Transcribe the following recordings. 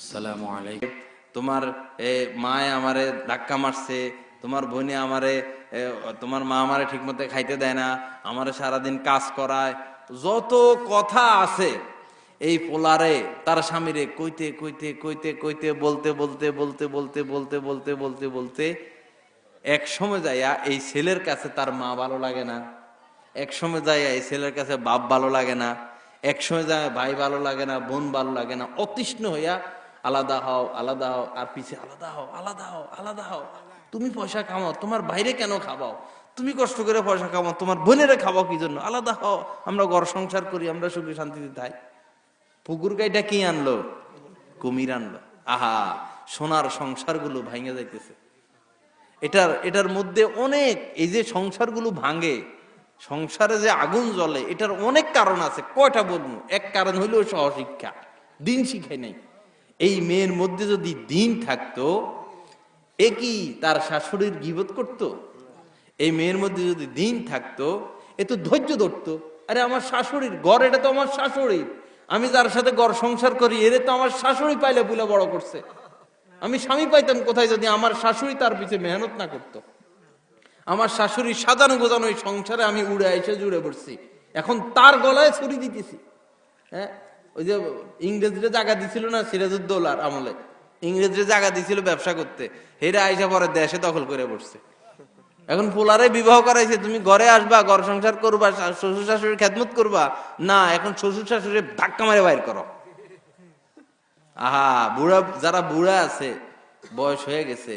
আসসালামু আলাইকুম। তোমার মায় আমারে ধাক্কা মারছে, তোমার বোনে আমারে তোমার মা আমারে ঠিক মতো খাইতে দেয় না, আমারে সারাদিন কাজ করায়। যত কথা আছে, এই পোলারে, তার স্বামীরে কইতে কইতে কইতে কইতে, বলতে বলতে বলতে বলতে বলতে বলতে বলতে বলতে, এক সময় যাইয়া এই ছেলের কাছে তার মা ভালো লাগে না। এক সময় যাইয়া এই ছেলের কাছে বাপ ভালো লাগে না। এক সময় যায় ভাই ভালো লাগে না, বোন ভালো লাগে না। অতৃষ্ণ হইয়া আলাদা হও আলাদা হও, আর পিছে আলাদা হও আলাদা হও আলাদা হও। তুমি পয়সা কামাও, তোমার বাইরে কেন খাবাও? তুমি কষ্ট করে পয়সা কামাও, তোমার বোনেরে খাবাও কি জন্য? আলাদা হও, আমরা ঘর সংসার করি, আমরা সুখে শান্তিতে থাই। পুকুর গাইটা কি আনলো? কুমির আনলো। আহা, সোনার সংসারগুলো ভাঙে যাইতেছে। এটার এটার মধ্যে অনেক, এই যে সংসারগুলো ভাঙে, সংসারে যে আগুন জ্বলে, এটার অনেক কারণ আছে। কয়টা বলব? এক কারণ হইল সহশিক্ষা। দিন শিখাই নাই। এই মেয়ের মধ্যে যদি দিন থাকতো, এ কি তার শাশুড়ির গিবত করত? এই মেয়ের মধ্যে যদি দিন থাকতো, এ তো ধৈর্য ধরতো। আরে আমার শাশুড়ির ঘর, এটা তো আমার শাশুড়ির। আমি যার সাথে ঘর সংসার করি, এরে তো আমার শাশুড়ি পাইলে বুলে বড় করছে। আমি স্বামী পাইতাম কোথায় যদি আমার শাশুড়ি তার পিছে মেহনত না করতো? আমার শাশুড়ি সাজানো গোজানো সংসারে আমি উড়ে এসে জুড়ে পড়ছি। এখন তার গলায় ছুরি দিতেছি। হ্যাঁ? ওই যে ইংরেজরা জায়গা দিছিল না, সিরাজউদ্দৌলার আমলে। ইংরেজরা জায়গা দিছিল ব্যবসা করতে। হেরা আইসা পরে দেশে দখল করে পড়ছে এখন পোলারে বিবাহ করাইছে, তুমি ঘরে আসবা, ঘর সংসার করবা শ্বশুর শাশুড়ির খেদমত করবা। না, এখন শ্বশুর শাশুড়ি ধাক্কা মারে বাইর করো। আহা, বুড়া, যারা বুড়া আছে, বয়স হয়ে গেছে,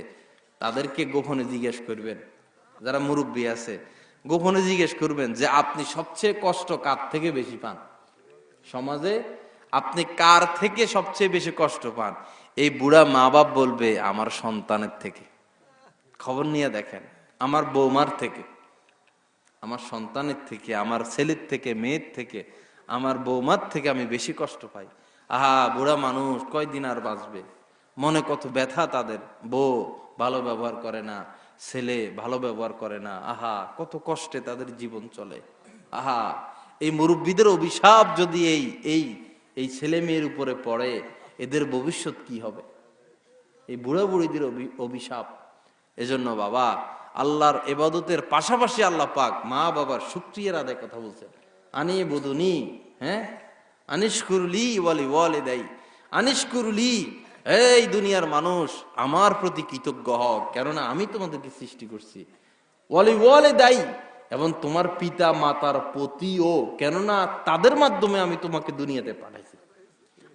তাদেরকে গোপনে জিজ্ঞেস করবেন। যারা মুরব্বী আছে, গোপনে জিজ্ঞেস করবেন যে, আপনি সবচেয়ে কষ্ট কার থেকে বেশি পান? সমাজে আপনি কার থেকে সবচেয়ে বেশি কষ্ট পান? এই বুড়া মা বাপ বলবে, আমার সন্তানের থেকে। খবর নিয়ে দেখেন, আমার বৌমার থেকে। আমার সন্তানের থেকে, আমার ছেলের থেকে, মেয়ের থেকে, আমার বৌমার থেকে আমি বেশি কষ্ট পাই। আহা, বুড়া মানুষ, কয়দিন আর বাঁচবে? মনে কত ব্যথা তাদের। বউ ভালো ব্যবহার করে না, ছেলে ভালো ব্যবহার করে না। আহা, কত কষ্টে তাদের জীবন চলে। আহা, এই মুরব্বীদের অভিশাপ যদি এই এই এই ছেলে মেয়ের উপরে পড়ে, এদের ভবিষ্যৎ কি হবে? এই বুড়া বুড়িদের অভি- অভিশাপ। এজন্য বাবা, আল্লাহর এবাদতের পাশাপাশি আল্লাহ পাক মা বাবার শুক্রিয়ার আদায় কথা বলছেন। আনি বুদুনি হ্যাঁ? আনিস কুরলি ওয়ালি ওয়ালে দেয় আনিস কুরলি এই দুনিয়ার মানুষ, আমার প্রতি কৃতজ্ঞ হও। কেননা আমি তোমাদেরকে সৃষ্টি করছি। ওয়ালি ওয়ালে দায়ী এবং তোমার পিতা, মাতার প্রতিও, কেননা তাদের মাধ্যমে আমি তোমাকে দুনিয়াতে পাঠাইছি।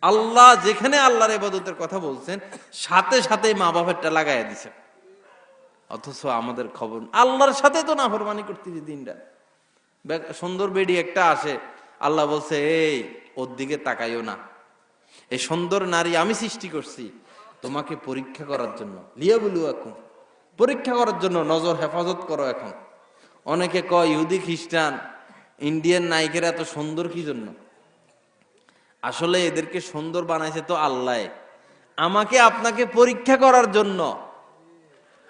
আল্লাহ যেখানে আল্লাহর এবাদতের কথা বলছেন, সাথে সাথে মা বাপেরটা লাগাইয়া দিছেন অথচ আমাদের খবর, আল্লাহর সাথে তো না ফরমানি করতেছি দিনটা। সুন্দর বেডি একটা আসে, আল্লাহ বলছে, এই, ওর দিকে তাকাইও না। এই সুন্দর নারী আমি সৃষ্টি করছি তোমাকে পরীক্ষা করার জন্য। লিয়া বলু এখন পরীক্ষা করার জন্য নজর হেফাজত করো এখন। অনেকে কয় ইহুদি খ্রিস্টান, ইন্ডিয়ান নায়িকেরা এত সুন্দর কি জন্য আসলে এদেরকে সুন্দর বানাইছে তো আল্লাহ। আমাকে আপনাকে পরীক্ষা করার জন্য।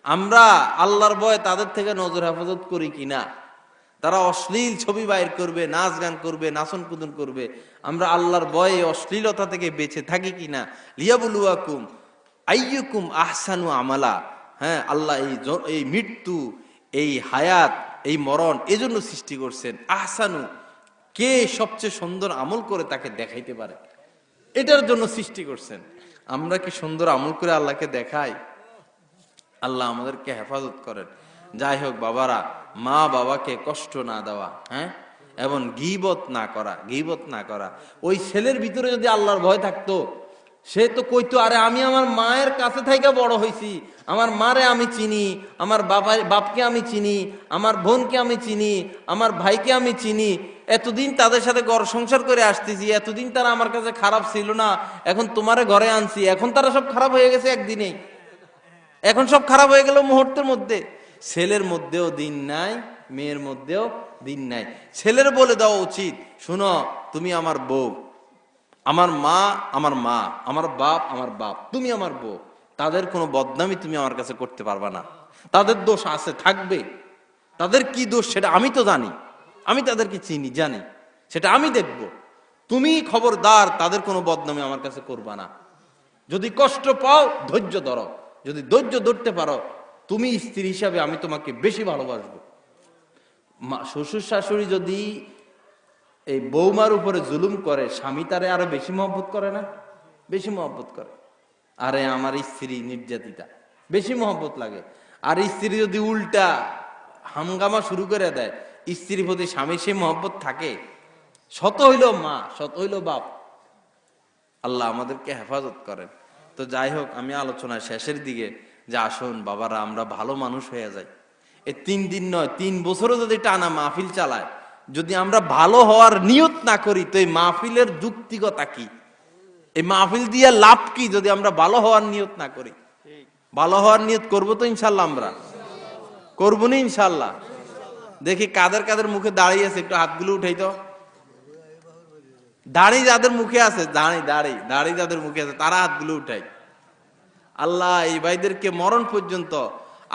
আমরা আল্লাহর বয় তাদের থেকে নজর হেফাজত করি কিনা? তারা অশ্লীল ছবি বাইর করবে, নাচ গান করবে, নাচন কুদন করবে। আমরা আল্লাহর বয়ে অশ্লীলতা থেকে বেঁচে থাকি কিনা? লিয়াবুলুয়াকুম আইয়ুকুম আহসানু আমালা। হ্যাঁ আল্লাহ এই এই মৃত্যু, এই হায়াত এই মরণ এজন্য সৃষ্টি করছেন। আহসানু কে সবচেয়ে সুন্দর আমল করে তাকে দেখাইতে পারে? এটার জন্য সৃষ্টি করছেন। আমরা কি সুন্দর আমল করে আল্লাহকে দেখাই? আল্লাহ আমাদেরকে হেফাজত করেন। যাই হোক বাবারা, মা বাবাকে কষ্ট না দেওয়া হ্যাঁ? এবং গিবত না করা, গিবত না করা। ওই ছেলের ভিতরে যদি আল্লাহর ভয় থাকতো সে তো কইতো, আরে আমি আমার মায়ের কাছে থেকে বড় হয়েছি আমার মারে আমি চিনি, আমার বাবা বাপকে আমি চিনি, আমার বোনকে আমি চিনি, আমার ভাইকে আমি চিনি। এতদিন তাদের সাথে ঘর সংসার করে আসতেছি, এতদিন তারা আমার কাছে খারাপ ছিল না। এখন তোমারে ঘরে আনছি। এখন তারা সব খারাপ হয়ে গেছে একদিনেই এখন সব খারাপ হয়ে গেল মুহূর্তের মধ্যে। ছেলের মধ্যেও দিন নাই, মেয়ের মধ্যেও দিন নাই। ছেলের বলে দেওয়া উচিত, শুনো, তুমি আমার বউ। আমার মা আমার মা, আমার বাপ আমার বাপ, তুমি আমার বউ, তাদের কোনো বদনামি তুমি আমার কাছে করতে পারবা না। তাদের দোষ আছে, থাকবে। তাদের কি দোষ সেটা আমি তো জানি। আমি তাদেরকে চিনি, জানি। সেটা আমি দেখব। তুমি খবরদার, তাদের কোনো বদনামি আমার কাছে করবা না। যদি কষ্ট পাও, ধৈর্য ধরো। যদি ধৈর্য ধরতে পারো, তুমি স্ত্রী হিসাবে আমি তোমাকে বেশি ভালোবাসবো। শ্বশুর শাশুড়ি যদি এই বৌমার উপরে জুলুম করে, স্বামী তারে আরও বেশি মহব্বত করে না? বেশি মহব্বত করে। আরে আমার স্ত্রী নির্যাতিতা। বেশি মহব্বত লাগে। আর স্ত্রী যদি উল্টা হামগামা শুরু করে দেয়, স্ত্রীর প্রতি স্বামী সে মহব্বত থাকে। শত হইল মা, শত হইল বাপ। আল্লাহ আমাদেরকে হেফাজত করেন। তো যাই হোক, আমি আলোচনার শেষের দিকে যে আসুন, বাবারা, আমরা ভালো মানুষ হয়ে যাই। এ তিন দিন নয়, তিন বছরও যদি টানা মাহফিল চালায় যদি আমরা ভালো হওয়ার নিয়ত না করি, তো এই মাহফিলের যুক্তিকতা কি? এই মাহফিল দিয়ে লাভ কি যদি আমরা ভালো হওয়ার নিয়ত না করি? ভালো হওয়ার নিয়ত করব তো ইনশাল্লাহ আমরা। করব না ইনশাল্লাহ? দেখি কাদের কাদের মুখে দাঁড়িয়ে আছে, একটু হাতগুলো উঠাই তো। দাড়ি যাদের মুখে আছে, দাড়ি দাড়ি দাড়ি যাদের মুখে আছে, তারা হাতগুলো উঠাই। আল্লাহ, এই ভাইদেরকে মরণ পর্যন্ত,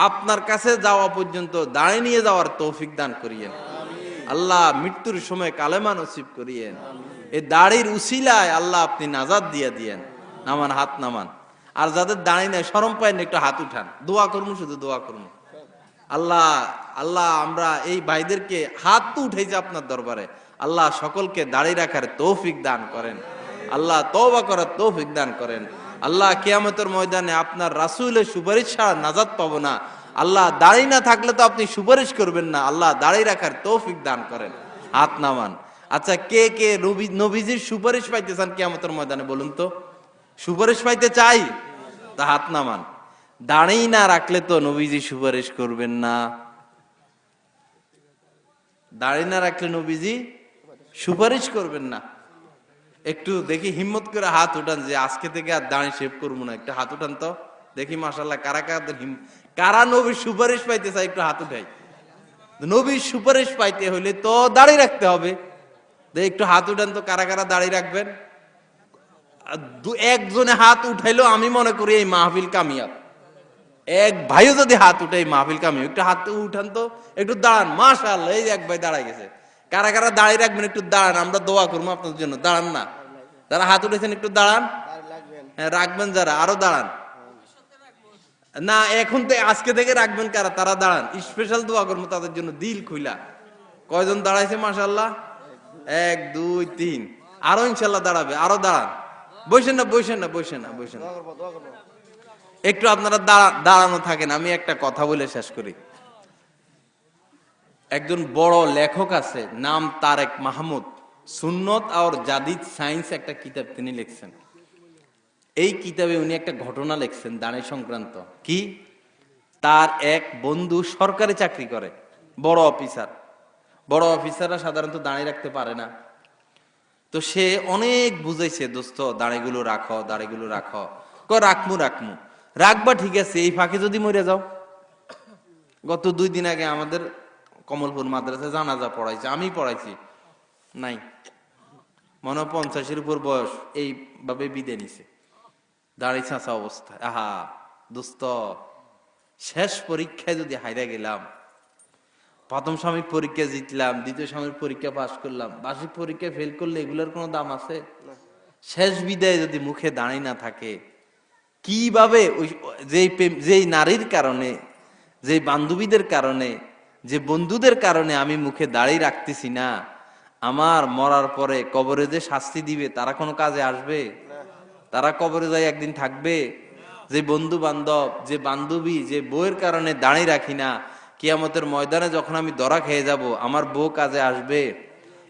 আপনার কাছে যাওয়া পর্যন্ত দাঁড়িয়ে নিয়ে যাওয়ার তৌফিক দান করিয়েন। আল্লাহ মৃত্যুর সময় কালেমা নসিব করিয়েন। এই দাড়ির উসিলায় আল্লাহ আপনি নাজাদ দিয়ে দিয়েন। নামান, হাত নামান। আর যাদের দাঁড়ি নেই সরম পায় একটু হাত উঠান। দোয়া করব শুধু দোয়া করব আল্লাহ আল্লাহ, আমরা এই ভাইদেরকে হাত তো উঠেছে আপনার দরবারে। আল্লাহ সকলকে দাঁড়িয়ে রাখার তৌফিক দান করেন। আল্লাহ তওবা করার তৌফিক দান করেন। আল্লাহ কিয়ামতের ময়দানে আপনার রাসূলের সুপারিশ ছাড়া নাজাত পাবো না। আল্লাহ দাড়ি না থাকলে তো আপনি সুপারিশ করবেন না। আল্লাহ দাঁড়িয়ে রাখার তৌফিক দান করেন। হাত নামান। আচ্ছা কে কে নবী নবীজির সুপারিশ পাইতে চান কিয়ামতের ময়দানে বলুন তো? সুপারিশ পাইতে চাই? তা হাত নামান। দাঁড়িয়ে না রাখলে তো নবীজি সুপারিশ করবেন না। দাঁড়িয়ে না রাখলে নবীজি সুপারিশ করবেন না। একটু দেখি হিম্মত করে হাত উঠান যে আজকে থেকে আর দাঁড়িয়ে শেভ করব না। একটু হাত উঠান তো। দেখি মাসাল্লাহ কারা কারা কারা নবীর সুপারিশ পাইতে চাই একটু হাত উঠাই। নবীর সুপারিশ পাইতে হলে তো দাঁড়িয়ে রাখতে হবে। একটু হাত উঠান তো কারা কারা দাঁড়িয়ে রাখবেন। একজনে হাত উঠাইলো আমি মনে করি এই মাহফিল কামিয়াব। এক ভাইও যদি হাত উঠে এই মাহফিল কামিয়াব, একটু হাত উঠান তো, একটু দাঁড়ান, মাশাআল্লাহ, এই এক ভাই দাঁড়ায় গেছে। কারা কারা দাঁড়িয়ে রাখবেন একটু দাঁড়ান, আমরা দোয়া করব আপনাদের জন্য, দাঁড়ান না। যারা হাত উঠেছেন একটু দাঁড়ান। হ্যাঁ রাখবেন যারা, আরও দাঁড়ান। না, এখন তো আজকে থেকে রাখবেন কারা? তারা দাঁড়ান। স্পেশাল দোয়া করব তাদের জন্য, দিল খুইলা। কয়জন দাঁড়াইছে মাশাল্লাহ এক, দুই, তিন। আরও ইনশাল্লাহ দাঁড়াবে, আরও দাঁড়ান। বসেন না বসেন না বসেন না, বসেন। একটু আপনারা দাঁড়ানো থাকেন, আমি একটা কথা বলে শেষ করি। একজন বড় লেখক আছে, নাম তারেক মাহমুদ। সুন্নত আর জাদিদ সায়েন্স একটা কিতাব তিনি লিখছেন। এই কিতাবে উনি একটা ঘটনা লিখছেন দাঁড়াই সংক্রান্ত। কি? তার এক বন্ধু সরকারি চাকরি করে, বড় অফিসার। বড় অফিসাররা সাধারণত দাঁড়িয়ে রাখতে পারে না। তো সে অনেক বুঝাইছে, দোস্ত, দাঁড়িগুলো রাখো দাঁড়িগুলো রাখো। ক রাখমু রাখমু। রাখবা ঠিক আছে, এই ফাঁকে যদি মরে যাও। গত দুই দিন আগে আমাদের কমলপুর মাদ্রাসায় জানাজা পড়াইছে, আমি পড়াইছি। নাই। মনে পঞ্চাশের উপর বয়স, এইভাবে বিদে নিছে। দাঁড়িয়ে চাঁচা অবস্থা আহা দোস্ত শেষ পরীক্ষায় যদি হাইরা গেলাম প্রথম স্বামী পরীক্ষা জিতলাম দ্বিতীয় স্বামীর পরীক্ষা পাশ করলাম বার্ষিক পরীক্ষা ফেল করলে এগুলোর কোনো দাম আছে? শেষ বিদায় যদি মুখে দাঁড়িয়ে না থাকে কীভাবে ওই যেই যেই নারীর কারণে যেই বান্ধবীদের কারণে যে বন্ধুদের কারণে আমি মুখে দাঁড়িয়ে রাখতেছি না আমার মরার পরে কবরে যে শাস্তি দিবে তারা কোনো কাজে আসবে? তারা কবরে যায় একদিন থাকবে। যে বন্ধু বান্ধব, যে বান্ধবী, যে বউয়ের কারণে দাঁড়িয়ে রাখি না, কিয়ামতের ময়দানে যখন আমি দরা খেয়ে যাব, আমার বউ কাজে আসবে।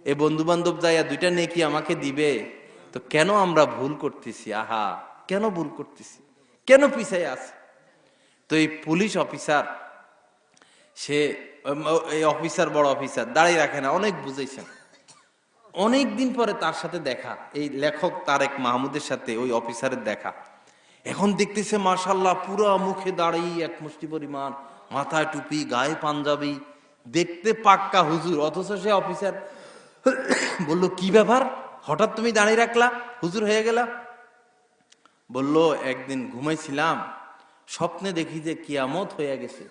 এ বন্ধু বান্ধব যাইয়া দুইটা নেকি আমাকে দিবে। তো কেন আমরা ভুল করতেছি? আহা, কেন ভুল করতেছি? কেন পিছাই আছে? তো এই পুলিশ অফিসার, সে, এই অফিসার বড় অফিসার, দাঁড়িয়ে রাখে না, অনেক বুঝেছেন অনেক দিন পরে তার সাথে দেখা, এই লেখক তারেক মাহমুদের সাথে, ওই অফিসারের দেখা। এখন দেখতেছে মার্শাল্লাহ পুরো মুখে দাঁড়িয়ে এক মুষ্টি পরিমাণ, মাথায় টুপি, গায়ে পাঞ্জাবি, দেখতে পাক্কা হুজুর। অথচ সে অফিসার বলল, কি ব্যাপার? হঠাৎ তুমি দাঁড়িয়ে রাখলা? হুজুর হয়ে গেলা? বলল, একদিন ঘুমাইছিলাম, স্বপ্নে দেখি যে কিয়ামত হয়ে গেছে।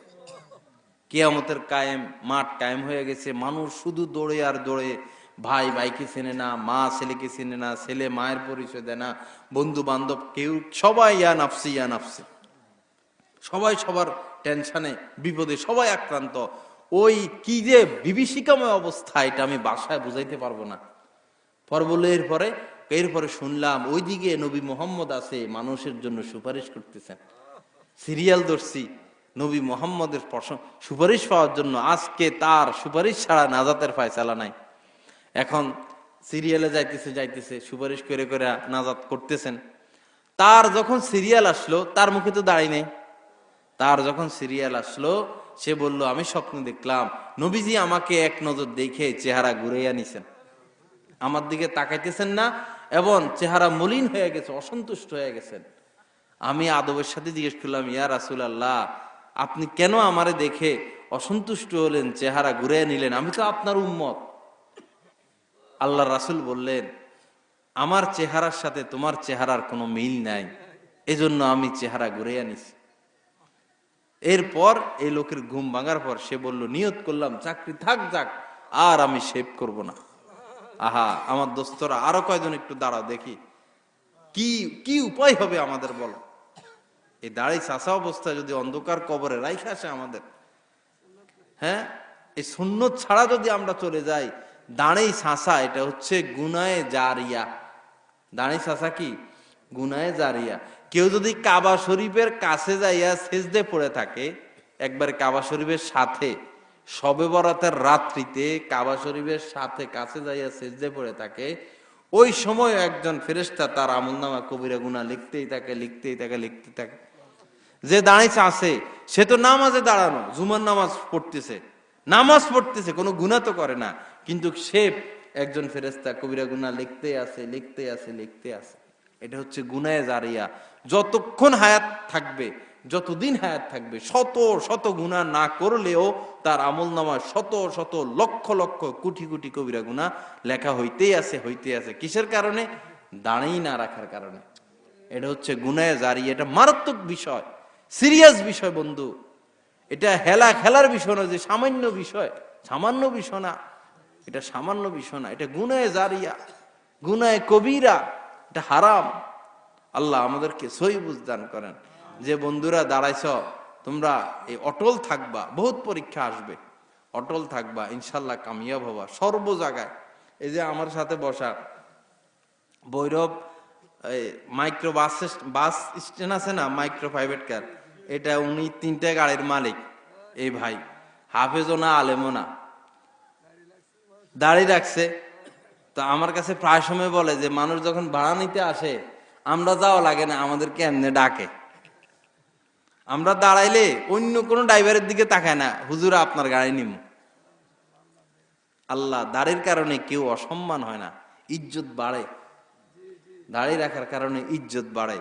কিয়ামতের কায়েম, মাঠ কায়েম হয়ে গেছে। মানুষ শুধু দৌড়ে আর দৌড়ে ভাই ভাইকে চেনে না, মা ছেলেকে চেনে না, ছেলে মায়ের পরিচয় দেয় না, বন্ধু বান্ধব কেউ, সবাই ইয়া নাফসি ইয়া নাফসি। সবাই সবার টেনশনে, বিপদে সবাই আক্রান্ত। ওই কি যে বিভীষিকাময় অবস্থা, এটা আমি বাসায় বুঝাইতে পারব না। পর বলল এরপরে এরপরে শুনলাম, ওইদিকে নবী মোহাম্মদ আছে, মানুষের জন্য সুপারিশ করতেছেন। সিরিয়াল ধরছি, নবী মোহাম্মদের সুপারিশ পাওয়ার জন্য আজকে তার সুপারিশ ছাড়া নাজাতের ফায়সালা নাই। এখন সিরিয়ালে যাইতেছে যাইতেছে, সুপারিশ করে করে নাজাত করতেছেন। তার যখন সিরিয়াল আসলো, তার মুখে তো দাঁড়াই নেই। তার যখন সিরিয়াল আসলো, সে বলল, আমি স্বপ্ন দেখলাম। নবীজি আমাকে এক নজর দেখে চেহারা ঘুরাইয়া নিছেন। আমার দিকে তাকাইতেছেন না এবং চেহারা মলিন হয়ে গেছে, অসন্তুষ্ট হয়ে গেছেন। আমি আদবের সাথে জিজ্ঞেস করলাম, ইয়া রাসুল আল্লাহ আপনি কেন আমারে দেখে অসন্তুষ্ট হলেন, চেহারা ঘুরে নিলেন? আমি তো আপনার উম্মত। আল্লাহ রাসুল বললেন, আমার চেহারার সাথে তোমার চেহারার কোনো মিল নাই। এজন্য আমি চেহারা ঘুরে আনিছি। এরপর এই লোকের ঘুম ভাঙার পর সে বলল, নিয়ত করলাম, চাকরি থাক, যাক, আর আমি শেভ করব না। আহা, আমার দোস্তরা, আরও কয়জন একটু দাঁড়াও দেখি। কি কি উপায় হবে আমাদের বলো? এই দাঁড়াই চাষা অবস্থা যদি অন্ধকার কবরে রাইখে আসে আমাদের। হ্যাঁ? এই সুন্নত ছাড়া যদি আমরা চলে যাই দাঁড়েই শাঁসা এটা হচ্ছে গুনায় জারিয়া। দাঁড়েই শাঁসা কি? গুনায় জারিয়া। কেউ যদি কাবা শরীফের কাছে যাইয়া সেজদে পড়ে থাকে, একবার কাবা শরীফের সাথে, সবে বরাতের রাত্রিতে কাবা শরীফের সাথে কাছে যাইয়া সেজদে পড়ে থাকে, ওই সময় একজন ফেরেশতা তার আমলনামা কবিরা গুনা লিখতেই থাকে লিখতেই থাকে লিখতে থাকে। যে দাঁড়িয়েছে আছে। সে তো নামাজে দাঁড়ানো, জুমার নামাজ পড়তেছে। নামাজ পড়তেছে, কোনো গুণা তো করে না। কিন্তু সে একজন ফেরেস্তা কবিরা গুনা লিখতে আছে লিখতে আছে লিখতে আছে। এটা হচ্ছে গুনায় জারিয়া। যতক্ষণ হায়াত থাকবে, যতদিন হায়াত থাকবে, শত শত গুণা না করলেও তার আমল নামায় শত শত লক্ষ লক্ষ কোটি কোটি কবিরা গুণা লেখা হইতেই আছে হইতে আছে। কিসের কারণে? দাঁড়িয়ে না রাখার কারণে। এটা হচ্ছে গুনায় জারি এটা মারাত্মক বিষয়, সিরিয়াস বিষয় বন্ধু। এটা হেলা খেলার বিষয় না যে সামান্য বিষয় সামান্য বিষয় না। এটা সামান্য বিষয় না, এটা গুনায় জারিয়া, গুনায় কবিরা, এটা হারাম। আল্লাহ আমাদেরকে সই বুঝদান করেন। যে বন্ধুরা দাঁড়াইছ, তোমরা এই অটল থাকবা, বহুত পরীক্ষা আসবে। অটল থাকবা, ইনশাল্লাহ কামিয়াব হবা, সর্ব জায়গায়। এই যে আমার সাথে বসা Bhairab micro bus bus stand আছে না, মাইক্রো প্রাইভেট কার? এটা উনি তিনটে গাড়ির মালিক, এই ভাই। হাফেজও না আলেমও না। দাড়ি রাখছে। তো আমার কাছে প্রায় সময় বলে যে, মানুষ যখন ভাড়া নিতে আসে, আমরা যাওয়া লাগে না, আমাদেরকে এমনি ডাকে। আমরা দাঁড়াইলে অন্য কোনো ড্রাইভারের দিকে তাকায় না, হুজুরা, আপনার গাড়ি নিম। আল্লাহ, দাড়ির কারণে কেউ অসম্মান হয় না, ইজ্জত বাড়ে। দাড়ি রাখার কারণে ইজ্জত বাড়ে,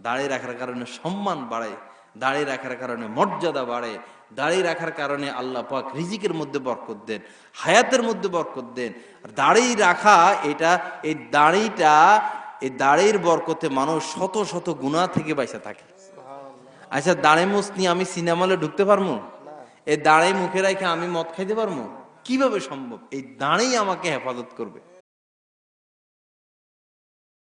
দাড়ি রাখার কারণে সম্মান বাড়ে। দাড়ি রাখার কারণে মর্যাদা বাড়ে। দাড়ি রাখার কারণে আল্লাহ পাক রিজিকের মধ্যে বরকত দেন হায়াতের মধ্যে বরকত দেন। আর দাড়ি রাখা এটা এই দাড়িটা এই দাড়ির বরকতে মানুষ শত শত গুণা থেকে বাইসা থাকে। আচ্ছা দাঁড়ে মুস নিয়ে আমি সিনেমা হলে ঢুকতে পারব এই দাঁড়াই মুখে রেখে আমি মদ খাইতে পারব কীভাবে সম্ভব? এই দাঁড়েই আমাকে হেফাজত করবে।